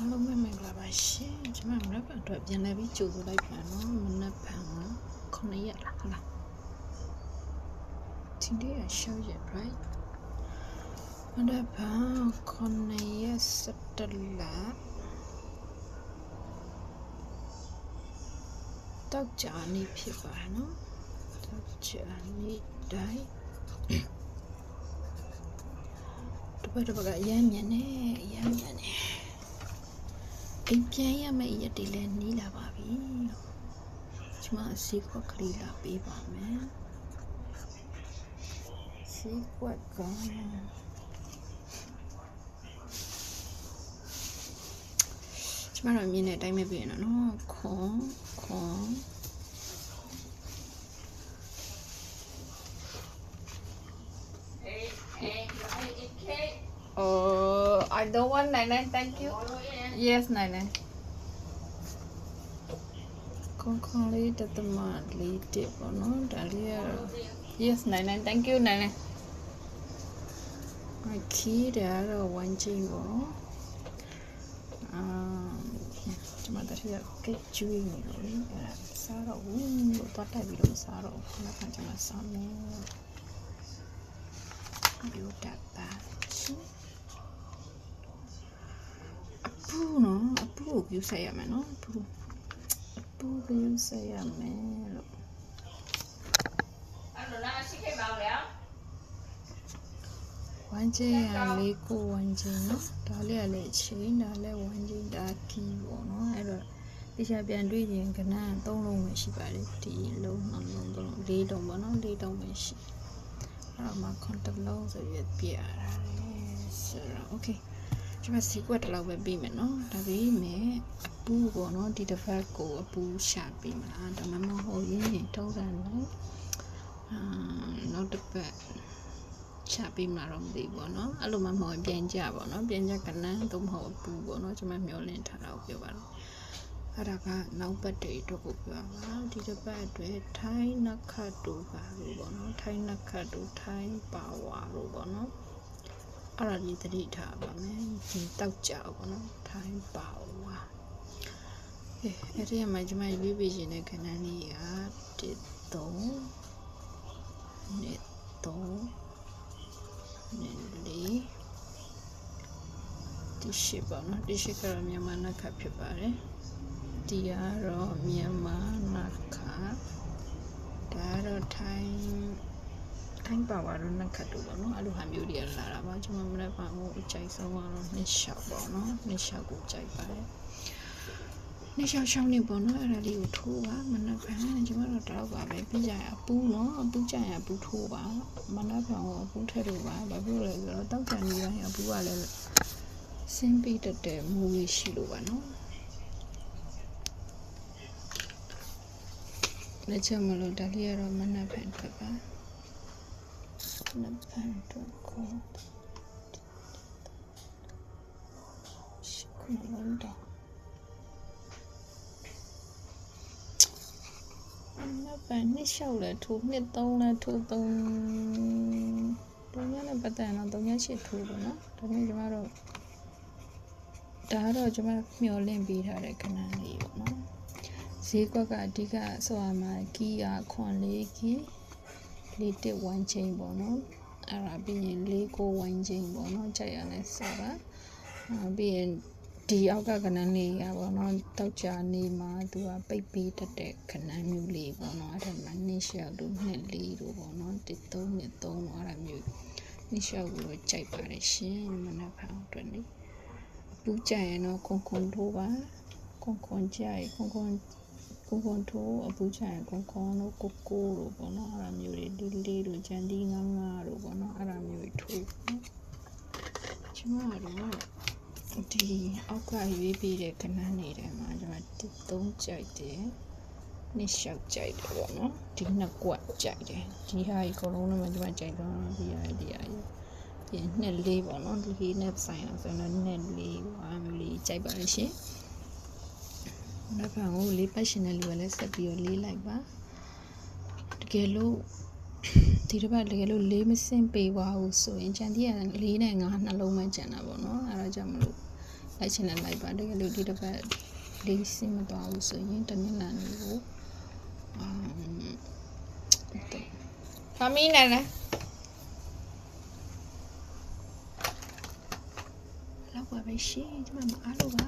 အားလုံးပဲမင်္ဂလာပါရှင်ကျွန်မမနက်ဖြန်အတွက်ပြန်လည်ပြီးကြိုဆိုလိုက်ပြန်နော်မနက်ဖြန်က9ရက်လားဟုတ်လားဒီနေ့က6ရက် right မနက်ဖြန်9ရက်17လတောက်ကြနေဖြစ်ပါတယ်နော်တောက်ကြနေတိုင်းတပတ်တပတ်ကအရမ်းမြန်နေအရမ်းမြန်နေ အိမ်ပြန်ရမယ့်ရက်တွေလည်းနီးလာပါပြီကျွန်မအစီခွက်ကလေးလာပေးပါမယ်စီခွက်ကကျွန်မတို့မြင်တဲ့အတိုင်းပဲပြင်တော့နော်ခွန်ခွန် Hey, hey, I eat cake. Oh, I don't want nine nine. Thank you. Follow in. Yes, nine nine. ခွန်ခွန်လေးတသမလေးတစ်ပေါ့နော်ဒါလေးကတော့ Yes, nine nine. Thank you, nine nine. အခီးတယ်ကတော့ဝမ်းချင်းပေါ့နော်အာကျွန်မတို့ရကက်ကျွေးနေလို့လေအဲ့ဒါစားတော့ဘူးလို့တော့တိုက်ပြီးတော့မစားတော့ဘူးခဏခဏကျွန်မစားမယ်ဒီ ပ်ပါရှင်အပူနော်အပူကိုယူဆက်ရမယ်နော်အပူအပူကိုယူဆက်ရမယ်လို့ Ano na, sige, Maria. ဝမ်းချင်းရလေးကိုဝမ်းချင်းနော်ဒါလေးကလည်းချင်းဒါလည်းဝမ်းချင်းဒါကီပေါ့နော်အဲ့တော့တခြားပြန်တွေ့ရင်ကနန်း၃လုံးပဲရှိပါတယ်ဒီလုံးနှလုံးသုံးလုံး၄လုံးပေါ့နော်၄လုံးပဲရှိအဲ့တော့မှခွန်တစ်လုံးဆိုရပြရတာလေဆိုတော့ okay ကျွန်မစီကွက်တစ်လောက်ပဲပြီးမယ်နော်ဒါပြီးမယ်အပူပေါ့နော်ဒီတစ်ဖက်ကိုအပူရှာပြီးမလားဒါမှမဟုတ်ရင်ထုံးတယ်နော်အာနောက်တစ်ပတ်ချပေးမှာတော့မသိဘူးပေါ့နော်အဲ့လိုမှမဟုတ်ရင်ပြန်ကြပေါ့နော်ပြန်ကြကနန်းသို့မဟုတ်အပူပေါ့နော်ကျွန်မမျောလင့်ထားတာကိုပြောပါတော့အဲ့ဒါကနောက်ပတ်တွေအတွက်ကိုပြောပါဒီတစ်ပတ်အတွက်ထိုင်းနခတ်တူပါလို့ပေါ့နော်ထိုင်းနခတ်တူထိုင်းပါဝါလို့ပေါ့နော် အဲ့ဒါလေးသတိထားပါမယ်ဒီတောက်ကြပေါ့နော်ထိုင်းပါဝါအဲအဲ့ဒီမှာကျွန်မရွေးပေးခြင်းတဲ့ကဏ္ဍလေးက1 3နှစ်3နေလေးဒီရှိပါနော်ဒီရှိကတော့မြန်မာနခဖြစ်ပါတယ်ဒီကတော့မြန်မာနခဒါကတော့ထိုင်းထိုင်း ပါဝါတော့နခတူပေါ့နော်အဲ့လိုဟာမျိုးတွေလာတာပါကျွန်မမနေ့ကဟိုအကြိုက်ဆုံးကတော့နှစ်လျှောက်ပေါ့နော်နှစ်လျှောက်ကိုကြိုက်ပါတယ်နှစ်လျှောက်ရှောင်းနေပေါ့နော်အဲ့ဒါလေးကိုထိုးပါမနေ့ကကျွန်မတို့တော့ပါပဲပြကြရအပူနော်အပူကြရအပူထိုးပါမနေ့ကဟိုအပူထည့်လို့ပါဘာဖြစ်လို့လဲဆိုတော့တောက်ကြနေတိုင်းအပူကလည်းစင်းပြီးတတ်တဲ့မူလေးရှိလို့ပါနော်လက်ချက်မလို့ဒါလေးကတော့မနေ့ဖန်ထွက်ပါမနေ့ဖန်ထွက်ကိုရှိခုလုံးတော့နောက် ပန်နှစ်လျှောက်လဲထိုးနှစ်သုံးလဲထိုးသုံးတုံးရနဲ့ပတ်သက်တော့တုံးရရှိထိုးပေါ့နော်ဒါပေမဲ့ကျမတို့ဒါကတော့ကျမမျောလင့်ပေးထားတဲ့ခဏလေးပေါ့နော်ဈေးကွက်ကအဓိကဆိုရမှာကီယာခွန်လေးကီ လေးတစ်ဝမ်းချင်းပေါ့နော်အဲ့ဒါပြီးရင်လေးကိုဝမ်းချင်းပေါ့နော်ကြိုက်ရလဲဆိုပါအာပြီးရင်ဒီအောက်ကကဏ္ဍလေးရပါတော့တောက်ကြနေမှာသူကပိတ်ပေးတတ်တဲ့ကဏ္ဍမျိုးလေးပေါ့နော်အဲ့ဒါမှနှစ်ရှောက်တို့နှစ်လေးတို့ပေါ့နော်တစ်သုံးနှစ်သုံးတော့အဲ့ဒါမျိုးနှစ်ရှောက်ကိုတော့ကြိုက်ပါတယ်ရှင်မနက်ဖန်အတွက်နေအပူကြရင်တော့ခွန်ခွန်ထိုးပါခွန်ခွန်ကြရင်ခွန်ခွ န်ခွန်ခွန်ထိုးအပူကြရင်ခွန်ခွန်တို့ကိုကိုတို့ပေါ့နော်အဲ့ဒါမျိုးတွေလေးလေးတို့ဂျန်ဒီငါးငါးတို့ပေါ့နော်အဲ့ဒါမျိုးတွေထိုးနော်ကျမကတော့ဒီအောက်ကရွေးပြီးတဲ့ကဏ္ဍနေတယ်မှာကျွန်မတစ်သုံးကြိုက်တယ်နှစ်လျှောက်ကြိုက်တယ်ပေါ့နော်ဒီနှစ်ကွက်ကြိုက်တယ်ဒီဟာကြီးအကုန်လုံးလည်းကျွန်မကြိုက်တော့ဒီဟာဒီဟာကြီးပြင်နှစ်လေးပေါ့နော်ဒီလေးနဲ့ဆိုင်အောင်ဆိုတော့နှစ်လေးပါမျိုးလေးကြိုက်ပါလို့ရှင် မဖန်ကိုလေးပတ်ရှင်တဲ့လူကလည်းဆက်ပြီးတော့လေးလိုက်ပါတကယ်လို့ဒီတစ်ပတ်တကယ်လို့လေးမစင်ပေပါဘူးဆိုရင်ကြံသေးရလေးနဲ့ငါးနှလုံးမှကြံတာပေါ့နော်အဲဒါကြောင့်မလို့လိုက်ရှင်နဲ့လိုက်ပါတကယ်လို့ဒီတစ်ပတ်လေးစင်မသွားဘူးဆိုရင်တနင်္လာနေ့ကိုအမ်ဖမီးနဲ့လားလောက်ပါပဲရှင်ဒီမှာမအားလို့ပါ